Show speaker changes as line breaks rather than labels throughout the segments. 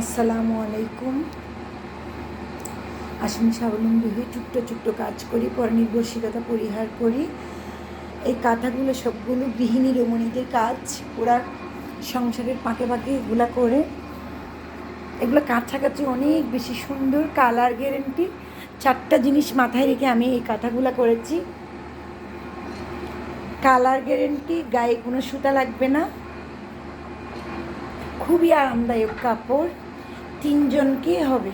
আসসালামু আলাইকুম। আসুন স্বাবলম্বী হয়ে ছোট্ট ছোট্ট কাজ করি, পরনির্ভরশীলতা পরিহার করি। এই কাঁথাগুলো সবগুলো গৃহিণী রমণীদের কাজ। ওরা সংসারের পাকে পাকে এগুলা করে। এগুলো কাছাকাছি অনেক বেশি সুন্দর কালার গ্যারেন্টি। চারটা জিনিস মাথায় রেখে আমি এই কাঁথাগুলো করেছি। কালার গ্যারেন্টি, গায়ে কোনো সুতা লাগবে না। খুবই আরামদায়ক কাপড়। তিনজনকে হবে?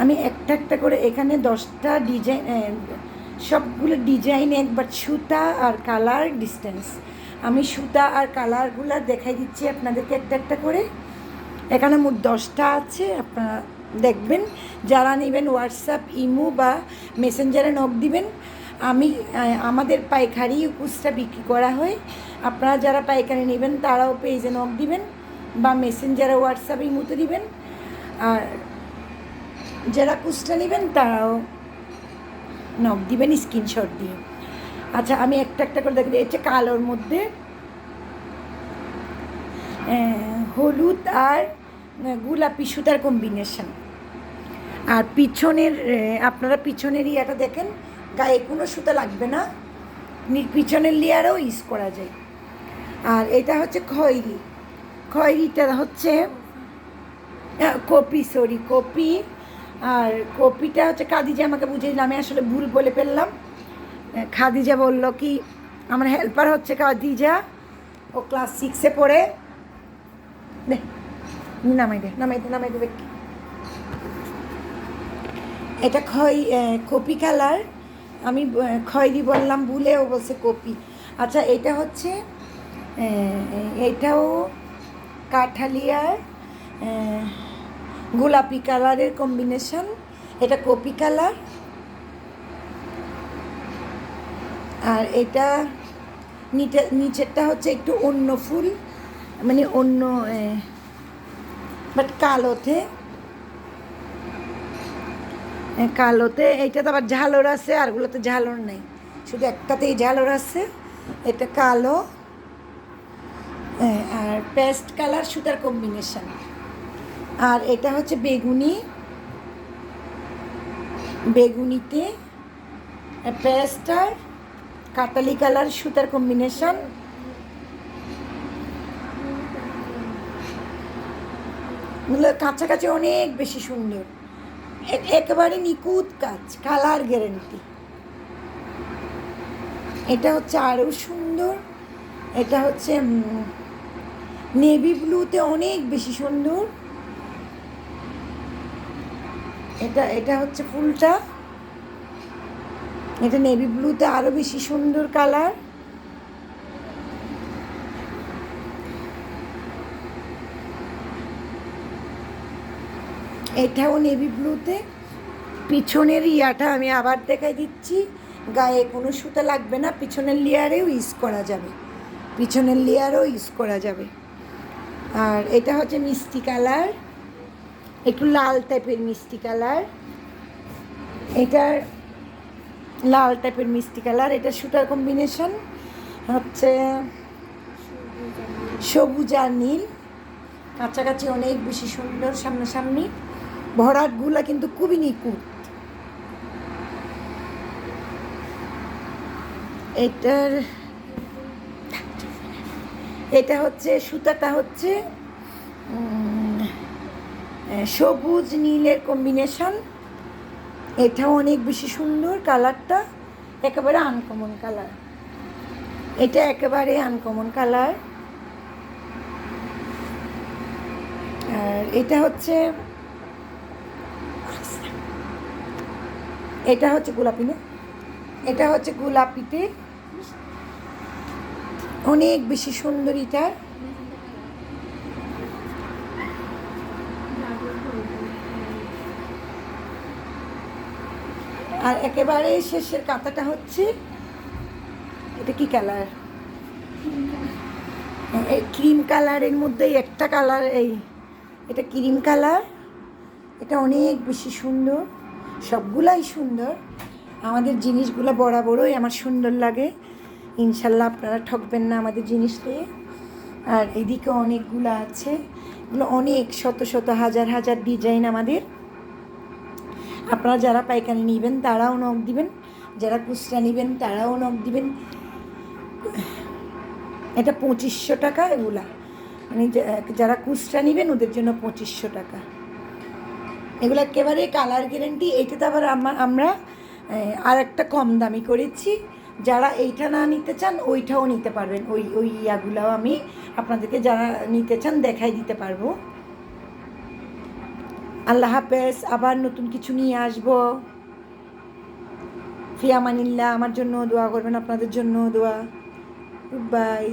আমি একটা একটা করে এখানে দশটা ডিজাইন সবগুলো ডিজাইন একবার সুতা আর কালার ডিস্টেন্স। আমি সুতা আর কালারগুলো দেখাই দিচ্ছি আপনাদেরকে একটা একটা করে। এখানে মোট দশটা আছে, আপনারা দেখবেন। যারা নেবেন হোয়াটসঅ্যাপ, ইমো বা মেসেঞ্জারে নক দিবেন। আমি আমাদের পাইকারি খুচরা বিক্রি করা হয়। আপনারা যারা পাইকারি নেবেন, তারাও পেজে নক দিবেন। বা মেসেঞ্জারে হোয়াটসঅ্যাপ মতো দিবেন। আর যারা খুচরা নেবেন, তারাও নক দিবেন স্ক্রিনশট দিয়ে। আচ্ছা আমি একটা একটা করে দেখি এটা কালোর মধ্যে হলুদ আর গোলাপি সুতার কম্বিনেশন আর পিছনের আপনারা পিছনের ইয়েটা দেখেন, গায়ে কোনো সুতা লাগবে নি- পিছনের লেয়ারও ইউজ করা যায়। আর এটা হচ্ছে খয়েরি। খয়েরিটা হচ্ছে কপি সরি কপি। আর কপিটা হচ্ছে খাদিজা আমাকে বুঝিয়ে দিল, আমি আসলে ভুল বলে ফেললাম। খাদিজা বলল কি, আমার হেল্পার হচ্ছে খাদিজা, ও ক্লাস সিক্সে পড়ে। দে নামাই দে নামাই দে, নামাই দেবে এটা খয় কপি কালার। আমি খয়েরি বললাম ভুলেও বলছে কপি। আচ্ছা এটা হচ্ছে এটাও কাঠালিয়ার গোলাপি কালারের কম্বিনেশন এটা কপি কালার। আর এটা নিচে, নিচেরটা হচ্ছে একটু অন্য ফুল মানে অন্য বাট কালোতে। কালোতে, এইটাতে আবার ঝালর আছে আরগুলোতে ঝালর নেই। শুধু একটাতেই ঝালর আছে, এটা কালো। আর পেস্ট কালার সুতার কম্বিনেশন আর এটা হচ্ছে বেগুনি। বেগুনিতে পেস্ট আর কাটালি কালার সুতার কম্বিনেশন কাছাকাছি অনেক বেশি সুন্দর। একেবারে নিখুঁত কাজ কালার গ্যারেন্টি এটা হচ্ছে আরও সুন্দর। এটা হচ্ছে নেভি ব্লুতে অনেক বেশি সুন্দর। এটা এটা হচ্ছে ফুলটা। এটা নেভি ব্লুতে আরও বেশি সুন্দর কালার। এটাও নেভি ব্লুতে পিছনের ইয়াটা আমি আবার দেখাই দিচ্ছি। গায়ে কোনো সুতা লাগবে না, পিছনের লেয়ারেও ইউজ করা যাবে। পিছনের লেয়ারও ইউজ করা যাবে। আর এটা হচ্ছে মিষ্টি কালার, একটু লাল টাইপের মিষ্টি কালার। এটার লাল টাইপের মিষ্টি কালার, এটা সুতার কম্বিনেশন হচ্ছে সবুজ আর নীল। কাছাকাছি অনেক বেশি সুন্দর সামনাসামনি। ভরাটগুলা কিন্তু খুবই নিখুঁত। এটার এটা হচ্ছে, সুতাটা হচ্ছে সবুজ নীলের কম্বিনেশন এটাও অনেক বেশি সুন্দর কালারটা একেবারে আনকমন কালার এটা একেবারে আনকমন কালার আর এটা হচ্ছে এটা হচ্ছে গোলাপি না? এটা হচ্ছে গোলাপিতে অনেক বেশি সুন্দর এটা আর একেবারে শেষের কাঁথাটা হচ্ছে, এটা কি কালার? এই ক্রিম কালারের মধ্যে একটা কালার, এই, এটা ক্রিম কালার। এটা অনেক বেশি সুন্দর, সবগুলাই সুন্দর। আমাদের জিনিসগুলো বরাবরই আমার সুন্দর লাগে। ইনশাল্লাহ আপনারা ঠকবেন না আমাদের জিনিস পেয়ে আর এদিকে অনেকগুলো আছে। এগুলো অনেক, শত শত, হাজার হাজার ডিজাইন আমাদের। আপনারা যারা পাইকারি নেবেন, তারাও নখ দিবেন। যারা কুচরা নেবেন, তারাও নখ দিবেন। এটা পঁচিশশো টাকা এগুলা। মানে যারা কুচরা নেবেন, ওদের জন্য পঁচিশশো টাকা। এগুলো একেবারে কালার গ্যারেন্টি এইটাতে আবার আমা- আমরা আর একটা কম দামি করেছি। যারা এইটা না নিতে চান, ওইটাও নিতে পারবেন। ওই ওই ইয়াগুলাও আমি আপনাদেরকে যারা নিতে চান দেখাই দিতে পারব। আল্লাহ হাফেজ, আবার নতুন কিছু নিয়ে আসব। ফিয়ামানিল্লাহ আমার জন্য দোয়া করবেন, আপনাদের জন্য দোয়া। বাই